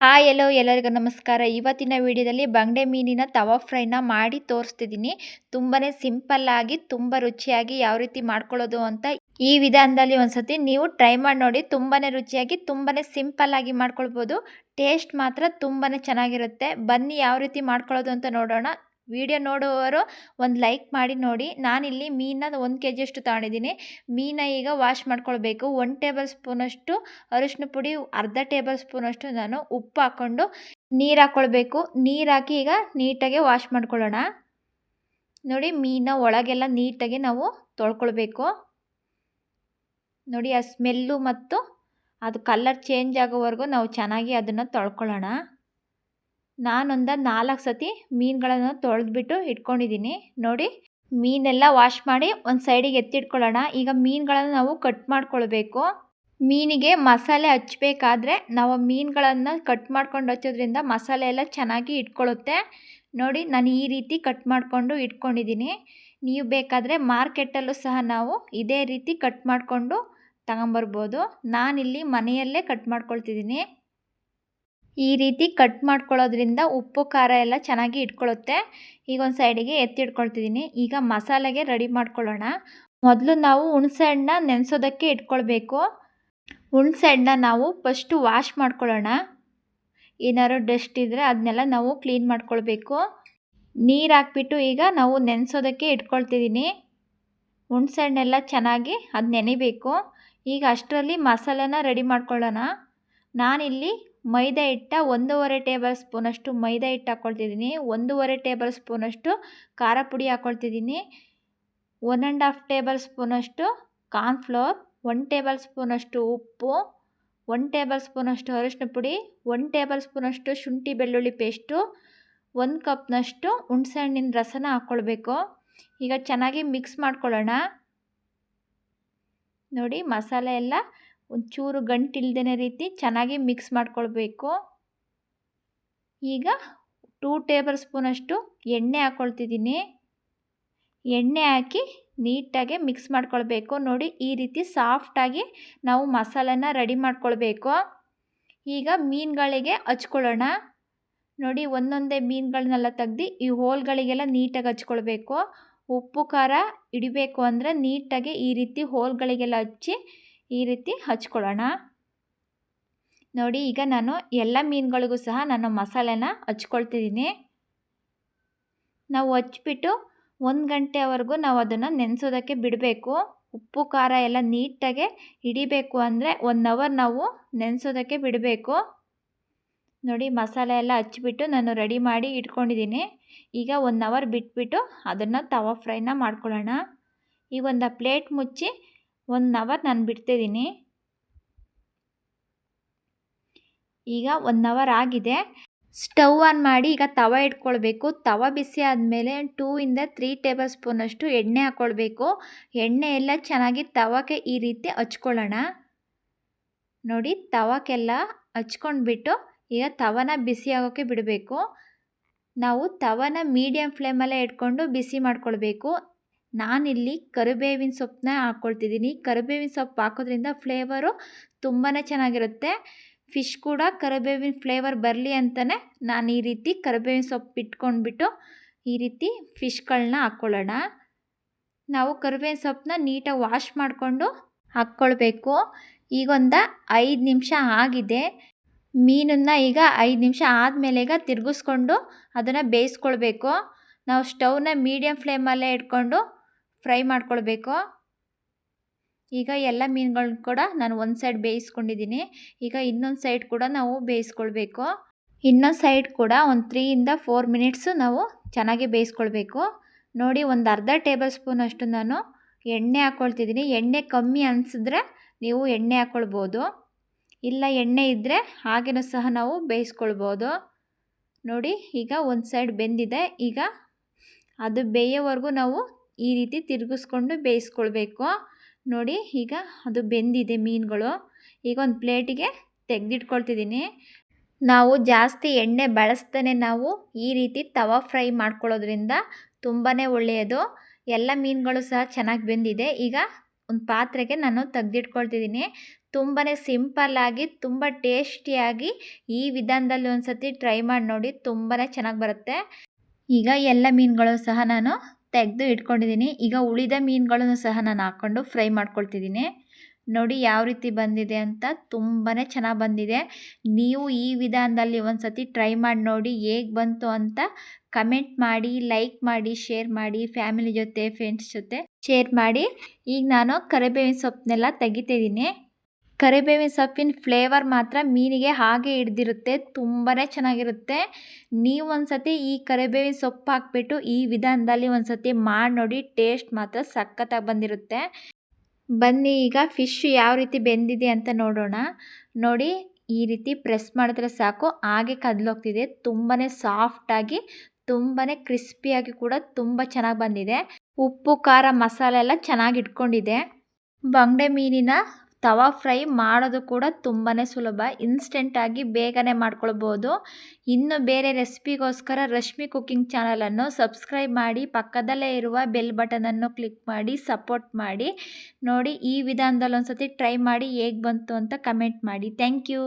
Hi ಎಲ್ಲೋ ಎಲ್ಲರಿಗೂ ನಮಸ್ಕಾರ. ಇವತ್ತಿನ ವಿಡಿಯೋದಲ್ಲಿ ಬಂಗಡೆ ಮೀನಿನ ತವಾ ಫ್ರೈನ ಮಾಡಿ ತೋರಿಸ್ತಿದ್ದೀನಿ. ತುಂಬಾ ಸಿಂಪಲ್ಲಾಗಿ ತುಂಬ ರುಚಿಯಾಗಿ ಯಾವ ರೀತಿ ಮಾಡ್ಕೊಳ್ಳೋದು ಅಂತ ಈ ವಿಧಾನದಲ್ಲಿ ಒಂದ್ಸತಿ ನೀವು ಟ್ರೈ ಮಾಡಿ ನೋಡಿ. ತುಂಬಾ ರುಚಿಯಾಗಿ ತುಂಬಾ ಸಿಂಪಲ್ಲಾಗಿ ಮಾಡ್ಕೊಳ್ಬೋದು. ಟೇಸ್ಟ್ ಮಾತ್ರ ತುಂಬಾ ಚೆನ್ನಾಗಿರುತ್ತೆ. ಬನ್ನಿ ಯಾವ ರೀತಿ ಮಾಡ್ಕೊಳ್ಳೋದು ಅಂತ ನೋಡೋಣ. ವಿಡಿಯೋ ನೋಡುವವರು ಒಂದು ಲೈಕ್ ಮಾಡಿ ನೋಡಿ. ನಾನಿಲ್ಲಿ ಮೀನನ್ನ ಒಂದು ಕೆ ಜಿಯಷ್ಟು ತಗೊಂಡಿದ್ದೀನಿ. ಮೀನ ಈಗ ವಾಶ್ ಮಾಡ್ಕೊಳ್ಬೇಕು. ಒನ್ ಟೇಬಲ್ ಸ್ಪೂನಷ್ಟು ಅರಿಶಿನ ಪುಡಿ, ಅರ್ಧ ಟೇಬಲ್ ಸ್ಪೂನಷ್ಟು ನಾನು ಉಪ್ಪು ಹಾಕ್ಕೊಂಡು ನೀರು ಹಾಕ್ಕೊಳ್ಬೇಕು. ನೀರು ಹಾಕಿ ಈಗ ನೀಟಾಗಿ ವಾಶ್ ಮಾಡ್ಕೊಳ್ಳೋಣ. ನೋಡಿ ಮೀನ ಒಳಗೆಲ್ಲ ನೀಟಾಗಿ ನಾವು ತೊಳ್ಕೊಳ್ಬೇಕು. ನೋಡಿ ಆ ಸ್ಮೆಲ್ಲು ಮತ್ತು ಅದು ಕಲರ್ ಚೇಂಜ್ ಆಗೋವರೆಗೂ ನಾವು ಚೆನ್ನಾಗಿ ಅದನ್ನು ತೊಳ್ಕೊಳ್ಳೋಣ. ನಾನೊಂದು ನಾಲ್ಕು ಸತಿ ಮೀನುಗಳನ್ನು ತೊಳೆದ್ಬಿಟ್ಟು ಇಟ್ಕೊಂಡಿದ್ದೀನಿ ನೋಡಿ, ಮೀನೆಲ್ಲ ವಾಶ್ ಮಾಡಿ ಒಂದು ಸೈಡಿಗೆ ಎತ್ತಿಟ್ಕೊಳ್ಳೋಣ. ಈಗ ಮೀನುಗಳನ್ನು ನಾವು ಕಟ್ ಮಾಡ್ಕೊಳ್ಬೇಕು. ಮೀನಿಗೆ ಮಸಾಲೆ ಹಚ್ಚಬೇಕಾದ್ರೆ ನಾವು ಮೀನುಗಳನ್ನು ಕಟ್ ಮಾಡ್ಕೊಂಡು ಹಚ್ಚೋದ್ರಿಂದ ಮಸಾಲೆ ಎಲ್ಲ ಚೆನ್ನಾಗಿ ಇಟ್ಕೊಳ್ಳುತ್ತೆ ನೋಡಿ, ನಾನು ಈ ರೀತಿ ಕಟ್ ಮಾಡಿಕೊಂಡು ಇಟ್ಕೊಂಡಿದ್ದೀನಿ ನೀವು ಬೇಕಾದರೆ ಮಾರ್ಕೆಟಲ್ಲೂ ಸಹ ನಾವು ಇದೇ ರೀತಿ ಕಟ್ ಮಾಡಿಕೊಂಡು ತಗೊಂಬರ್ಬೋದು. ನಾನಿಲ್ಲಿ ಮನೆಯಲ್ಲೇ ಕಟ್ ಮಾಡ್ಕೊಳ್ತಿದ್ದೀನಿ ಈ ರೀತಿ ಕಟ್ ಮಾಡ್ಕೊಳ್ಳೋದ್ರಿಂದ ಉಪ್ಪು, ಖಾರ ಎಲ್ಲ ಚೆನ್ನಾಗಿ ಇಟ್ಕೊಳ್ಳುತ್ತೆ. ಈಗ ಒಂದು ಸೈಡಿಗೆ ಎತ್ತಿಟ್ಕೊಳ್ತಿದ್ದೀನಿ ಈಗ ಮಸಾಲೆಗೆ ರೆಡಿ ಮಾಡ್ಕೊಳ್ಳೋಣ. ಮೊದಲು ನಾವು ಹುಣಸೆ ಹಣ್ಣ ನೆನೆಸೋದಕ್ಕೆ ಇಟ್ಕೊಳ್ಬೇಕು. ಹುಣಸೆ ಹಣ್ಣ ನಾವು ಫಸ್ಟು ವಾಶ್ ಮಾಡ್ಕೊಳ್ಳೋಣ. ಏನಾದ್ರು ಡಸ್ಟ್ ಇದ್ದರೆ ಅದನ್ನೆಲ್ಲ ನಾವು ಕ್ಲೀನ್ ಮಾಡ್ಕೊಳ್ಬೇಕು. ನೀರು ಹಾಕ್ಬಿಟ್ಟು ಈಗ ನಾವು ನೆನೆಸೋದಕ್ಕೆ ಇಟ್ಕೊಳ್ತಿದ್ದೀನಿ ಹುಣಸೆ ಹಣ್ಣೆಲ್ಲ ಚೆನ್ನಾಗಿ ಅದು ನೆನಿಬೇಕು. ಈಗ ಅಷ್ಟರಲ್ಲಿ ಮಸಾಲೆನ ರೆಡಿ ಮಾಡ್ಕೊಳ್ಳೋಣ. ನಾನಿಲ್ಲಿ ಮೈದಾ ಹಿಟ್ಟ ಒಂದೂವರೆ ಟೇಬಲ್ ಸ್ಪೂನಷ್ಟು ಮೈದಾ ಹಿಟ್ಟು ಹಾಕ್ಕೊಳ್ತಿದ್ದೀನಿ ಒಂದೂವರೆ ಟೇಬಲ್ ಸ್ಪೂನಷ್ಟು ಖಾರ ಪುಡಿ ಹಾಕ್ಕೊಳ್ತಿದ್ದೀನಿ ಒನ್ ಆ್ಯಂಡ್ ಹಾಫ್ ಟೇಬಲ್ ಸ್ಪೂನಷ್ಟು ಕಾರ್ನ್ಫ್ಲೋರ್, ಒನ್ ಟೇಬಲ್ ಸ್ಪೂನಷ್ಟು ಉಪ್ಪು, ಒನ್ ಟೇಬಲ್ ಸ್ಪೂನಷ್ಟು ಅರಿಶಿನ ಪುಡಿ, ಒನ್ ಟೇಬಲ್ ಸ್ಪೂನಷ್ಟು ಶುಂಠಿ ಬೆಳ್ಳುಳ್ಳಿ ಪೇಸ್ಟು ಒಂದು ಕಪ್ನಷ್ಟು ಹುಣ್ಸೆಹಣ್ಣಿನ ರಸನ ಹಾಕ್ಕೊಳ್ಬೇಕು ಈಗ ಚೆನ್ನಾಗಿ ಮಿಕ್ಸ್ ಮಾಡ್ಕೊಳ್ಳೋಣ. ನೋಡಿ ಮಸಾಲೆ ಎಲ್ಲ ಒಂಚೂರು ಗಂಟಿಲ್ದೇ ರೀತಿ ಚೆನ್ನಾಗಿ ಮಿಕ್ಸ್ ಮಾಡ್ಕೊಳ್ಬೇಕು. ಈಗ ಟೂ ಟೇಬಲ್ ಸ್ಪೂನಷ್ಟು ಎಣ್ಣೆ ಹಾಕ್ಕೊಳ್ತಿದ್ದೀನಿ ಎಣ್ಣೆ ಹಾಕಿ ನೀಟಾಗಿ ಮಿಕ್ಸ್ ಮಾಡ್ಕೊಳ್ಬೇಕು. ನೋಡಿ ಈ ರೀತಿ ಸಾಫ್ಟಾಗಿ ನಾವು ಮಸಾಲನ ರೆಡಿ ಮಾಡ್ಕೊಳ್ಬೇಕು. ಈಗ ಮೀನುಗಳಿಗೆ ಹಚ್ಕೊಳ್ಳೋಣ. ನೋಡಿ ಒಂದೊಂದೇ ಮೀನುಗಳನ್ನೆಲ್ಲ ತೆಗ್ದು ಈ ಹೋಲ್ಗಳಿಗೆಲ್ಲ ನೀಟಾಗಿ ಹಚ್ಕೊಳ್ಬೇಕು. ಉಪ್ಪು, ಖಾರ ಹಿಡಿಬೇಕು ಅಂದರೆ ನೀಟಾಗಿ ಈ ರೀತಿ ಹೋಲ್ಗಳಿಗೆಲ್ಲ ಹಚ್ಚಿ ಈ ರೀತಿ ಹಚ್ಕೊಳ್ಳೋಣ. ನೋಡಿ, ಈಗ ನಾನು ಎಲ್ಲ ಮೀನುಗಳಿಗೂ ಸಹ ನಾನು ಮಸಾಲೆನ ಹಚ್ಕೊಳ್ತಿದ್ದೀನಿ. ನಾವು ಹಚ್ಬಿಟ್ಟು ಒಂದು ಗಂಟೆವರೆಗೂ ನಾವು ಅದನ್ನು ನೆನೆಸೋದಕ್ಕೆ ಬಿಡಬೇಕು. ಉಪ್ಪು, ಖಾರ ಎಲ್ಲ ನೀಟಾಗೆ ಹಿಡಿಬೇಕು ಅಂದರೆ ಒನ್ ಅವರ್ ನಾವು ನೆನೆಸೋದಕ್ಕೆ ಬಿಡಬೇಕು. ನೋಡಿ, ಮಸಾಲೆ ಎಲ್ಲ ಹಚ್ಬಿಟ್ಟು ನಾನು ರೆಡಿ ಮಾಡಿ ಇಟ್ಕೊಂಡಿದ್ದೀನಿ. ಈಗ ಒನ್ ಅವರ್ ಬಿಟ್ಬಿಟ್ಟು ಅದನ್ನು ತವಾ ಫ್ರೈನ ಮಾಡ್ಕೊಳ್ಳೋಣ. ಈಗ ಒಂದು ಪ್ಲೇಟ್ ಮುಚ್ಚಿ ಒನ್ ಅವರ್ ನಾನು ಬಿಡ್ತಿದ್ದೀನಿ ಈಗ ಒನ್ ಅವರ್ ಆಗಿದೆ. ಸ್ಟವ್ ಆನ್ ಮಾಡಿ ಈಗ ತವ ಇಟ್ಕೊಳ್ಬೇಕು. ತವ ಬಿಸಿ ಆದಮೇಲೆ ಟೂ ಇಂದ ತ್ರೀ ಟೇಬಲ್ ಸ್ಪೂನಷ್ಟು ಎಣ್ಣೆ ಹಾಕ್ಕೊಳ್ಬೇಕು ಎಣ್ಣೆ ಎಲ್ಲ ಚೆನ್ನಾಗಿ ತವಕ್ಕೆ ಈ ರೀತಿ ಹಚ್ಕೊಳ್ಳೋಣ. ನೋಡಿ ತವಕ್ಕೆಲ್ಲ ಹಚ್ಕೊಂಡ್ಬಿಟ್ಟು ಈಗ ತವನ ಬಿಸಿ ಆಗೋಕ್ಕೆ ಬಿಡಬೇಕು. ನಾವು ತವನ ಮೀಡಿಯಮ್ ಫ್ಲೇಮಲ್ಲೇ ಇಟ್ಕೊಂಡು ಬಿಸಿ ಮಾಡ್ಕೊಳ್ಬೇಕು. ನಾನಿಲ್ಲಿ ಕರಿಬೇವಿನ ಸೊಪ್ಪನ್ನ ಹಾಕ್ಕೊಳ್ತಿದ್ದೀನಿ. ಕರಿಬೇವಿನ ಸೊಪ್ಪು ಹಾಕೋದ್ರಿಂದ ಫ್ಲೇವರು ತುಂಬಾ ಚೆನ್ನಾಗಿರುತ್ತೆ. ಫಿಶ್ ಕೂಡ ಕರಿಬೇವಿನ ಫ್ಲೇವರ್ ಬರಲಿ ಅಂತಲೇ ನಾನು ಈ ರೀತಿ ಕರಿಬೇವಿನ ಸೊಪ್ಪು ಇಟ್ಕೊಂಡ್ಬಿಟ್ಟು ಈ ರೀತಿ ಫಿಶ್ಗಳನ್ನ ಹಾಕ್ಕೊಳ್ಳೋಣ. ನಾವು ಕರಿಬೇವಿನ ಸೊಪ್ಪನ್ನ ನೀಟಾಗಿ ವಾಶ್ ಮಾಡಿಕೊಂಡು ಹಾಕ್ಕೊಳ್ಬೇಕು. ಈಗೊಂದು ಐದು ನಿಮಿಷ ಆಗಿದೆ. ಮೀನನ್ನು ಈಗ ಐದು ನಿಮಿಷ ಆದಮೇಲೆ ಈಗ ತಿರುಗಿಸ್ಕೊಂಡು ಅದನ್ನು ಬೇಯಿಸ್ಕೊಳ್ಬೇಕು. ನಾವು ಸ್ಟವ್ನ ಮೀಡಿಯಮ್ ಫ್ಲೇಮಲ್ಲೇ ಇಟ್ಕೊಂಡು ಫ್ರೈ ಮಾಡ್ಕೊಳ್ಬೇಕು. ಈಗ ಎಲ್ಲ ಮೀನುಗಳನ್ನ ಕೂಡ ನಾನು ಒಂದು ಸೈಡ್ ಬೇಯಿಸ್ಕೊಂಡಿದ್ದೀನಿ. ಈಗ ಇನ್ನೊಂದು ಸೈಡ್ ಕೂಡ ನಾವು ಬೇಯಿಸ್ಕೊಳ್ಬೇಕು. ಇನ್ನೊಂದು ಸೈಡ್ ಕೂಡ ಒಂದು ತ್ರೀಯಿಂದ ಫೋರ್ ಮಿನಿಟ್ಸು ನಾವು ಚೆನ್ನಾಗಿ ಬೇಯಿಸ್ಕೊಳ್ಬೇಕು. ನೋಡಿ ಒಂದು ಅರ್ಧ ಟೇಬಲ್ ಸ್ಪೂನ್ ಅಷ್ಟು ನಾನು ಎಣ್ಣೆ ಹಾಕ್ಕೊಳ್ತಿದ್ದೀನಿ ಎಣ್ಣೆ ಕಮ್ಮಿ ಅನಿಸಿದ್ರೆ ನೀವು ಎಣ್ಣೆ ಹಾಕ್ಕೊಳ್ಬೋದು ಇಲ್ಲ ಎಣ್ಣೆ ಇದ್ದರೆ ಹಾಗೆಯೂ ಸಹ ನಾವು ಬೇಯಿಸ್ಕೊಳ್ಬೋದು. ನೋಡಿ ಈಗ ಒಂದು ಸೈಡ್ ಬೆಂದಿದೆ. ಈಗ ಅದು ಬೇಯೋವರೆಗೂ ನಾವು ಈ ರೀತಿ ತಿರುಗಿಸ್ಕೊಂಡು ಬೇಯಿಸ್ಕೊಳ್ಬೇಕು. ನೋಡಿ ಈಗ ಅದು ಬೆಂದಿದೆ ಮೀನುಗಳು. ಈಗ ಒಂದು ಪ್ಲೇಟಿಗೆ ತೆಗೆದಿಟ್ಕೊಳ್ತಿದ್ದೀನಿ. ನಾವು ಜಾಸ್ತಿ ಎಣ್ಣೆ ಬಳಸ್ತಾನೆ ನಾವು. ಈ ರೀತಿ ತವಾ ಫ್ರೈ ಮಾಡ್ಕೊಳ್ಳೋದ್ರಿಂದ ತುಂಬಾ ಒಳ್ಳೆಯದು. ಎಲ್ಲ ಮೀನುಗಳು ಸಹ ಚೆನ್ನಾಗಿ ಬೆಂದಿದೆ. ಈಗ ಒಂದು ಪಾತ್ರೆಗೆ ನಾನು ತೆಗೆದಿಟ್ಕೊಳ್ತಿದ್ದೀನಿ. ತುಂಬಾ ಸಿಂಪಲ್ಲಾಗಿ ತುಂಬ ಟೇಸ್ಟಿಯಾಗಿ ಈ ವಿಧಾನದಲ್ಲಿ ಒಂದು ಸತಿ ಟ್ರೈ ಮಾಡಿ ನೋಡಿ ತುಂಬಾ ಚೆನ್ನಾಗಿ ಬರುತ್ತೆ. ಈಗ ಎಲ್ಲ ಮೀನುಗಳು ಸಹ ನಾನು ತೆಗೆದು ಇಟ್ಕೊಂಡಿದ್ದೀನಿ. ಈಗ ಉಳಿದ ಮೀನುಗಳನ್ನು ಸಹ ನಾನು ಹಾಕ್ಕೊಂಡು ಫ್ರೈ ಮಾಡ್ಕೊಳ್ತಿದ್ದೀನಿ. ನೋಡಿ ಯಾವ ರೀತಿ ಬಂದಿದೆ ಅಂತ ತುಂಬಾ ಚೆನ್ನಾಗಿ ಬಂದಿದೆ. ನೀವು ಈ ವಿಧಾನದಲ್ಲಿ ಒಂದು ಸತಿ ಟ್ರೈ ಮಾಡಿ ನೋಡಿ ಹೇಗೆ ಬಂತು ಅಂತ ಕಮೆಂಟ್ ಮಾಡಿ, ಲೈಕ್ ಮಾಡಿ, ಶೇರ್ ಮಾಡಿ, ಫ್ಯಾಮಿಲಿ ಜೊತೆ, ಫ್ರೆಂಡ್ಸ್ ಜೊತೆ ಶೇರ್ ಮಾಡಿ. ಈಗ ನಾನು ಕರಿಬೇವಿನ ಸೊಪ್ಪನ್ನೆಲ್ಲ ತೆಗಿತಿದ್ದೀನಿ. ಕರಿಬೇವಿನ ಸೊಪ್ಪಿನ ಫ್ಲೇವರ್ ಮಾತ್ರ ಮೀನಿಗೆ ಹಾಗೆ ಹಿಡ್ದಿರುತ್ತೆ ತುಂಬಾ ಚೆನ್ನಾಗಿರುತ್ತೆ. ನೀವು ಒಂದು ಸತಿ ಈ ಕರಿಬೇವಿನ ಸೊಪ್ಪು ಹಾಕ್ಬಿಟ್ಟು ಈ ವಿಧಾನದಲ್ಲಿ ಒಂದು ಸತಿ ಮಾಡಿ ನೋಡಿ ಟೇಸ್ಟ್ ಮಾತ್ರ ಸಖತ್ತಾಗಿ ಬಂದಿರುತ್ತೆ. ಬನ್ನಿ ಈಗ ಫಿಶ್ ಯಾವ ರೀತಿ ಬೆಂದಿದೆ ಅಂತ ನೋಡೋಣ. ನೋಡಿ, ಈ ರೀತಿ ಪ್ರೆಸ್ ಮಾಡಿದ್ರೆ ಸಾಕು, ಹಾಗೆ ಕದಲೋಗ್ತಿದೆ ತುಂಬಾ ಸಾಫ್ಟಾಗಿ ತುಂಬಾ ಕ್ರಿಸ್ಪಿಯಾಗಿ ಕೂಡ ತುಂಬ ಚೆನ್ನಾಗಿ ಬಂದಿದೆ. ಉಪ್ಪು, ಖಾರ, ಮಸಾಲೆ ಎಲ್ಲ ಚೆನ್ನಾಗಿ ಇಟ್ಕೊಂಡಿದೆ ಬಂಗಡೆ ಮೀನಿನ ತವಾ ಫ್ರೈ ಮಾಡೋದು ಕೂಡ ತುಂಬಾ ಸುಲಭ. ಇನ್ಸ್ಟೆಂಟಾಗಿ ಬೇಗನೆ ಮಾಡ್ಕೊಳ್ಬೋದು. ಇನ್ನು ಬೇರೆ ರೆಸಿಪಿಗೋಸ್ಕರ ರಶ್ಮಿ ಕುಕ್ಕಿಂಗ್ ಚಾನಲನ್ನು ಸಬ್ಸ್ಕ್ರೈಬ್ ಮಾಡಿ, ಪಕ್ಕದಲ್ಲೇ ಇರುವ ಬೆಲ್ ಬಟನನ್ನು ಕ್ಲಿಕ್ ಮಾಡಿ, ಸಪೋರ್ಟ್ ಮಾಡಿ. ನೋಡಿ ಈ ವಿಧಾನದಲ್ಲಿ ಒಂದು ಸತಿ ಟ್ರೈ ಮಾಡಿ ಹೇಗೆ ಬಂತು ಅಂತ ಕಮೆಂಟ್ ಮಾಡಿ. Thank you.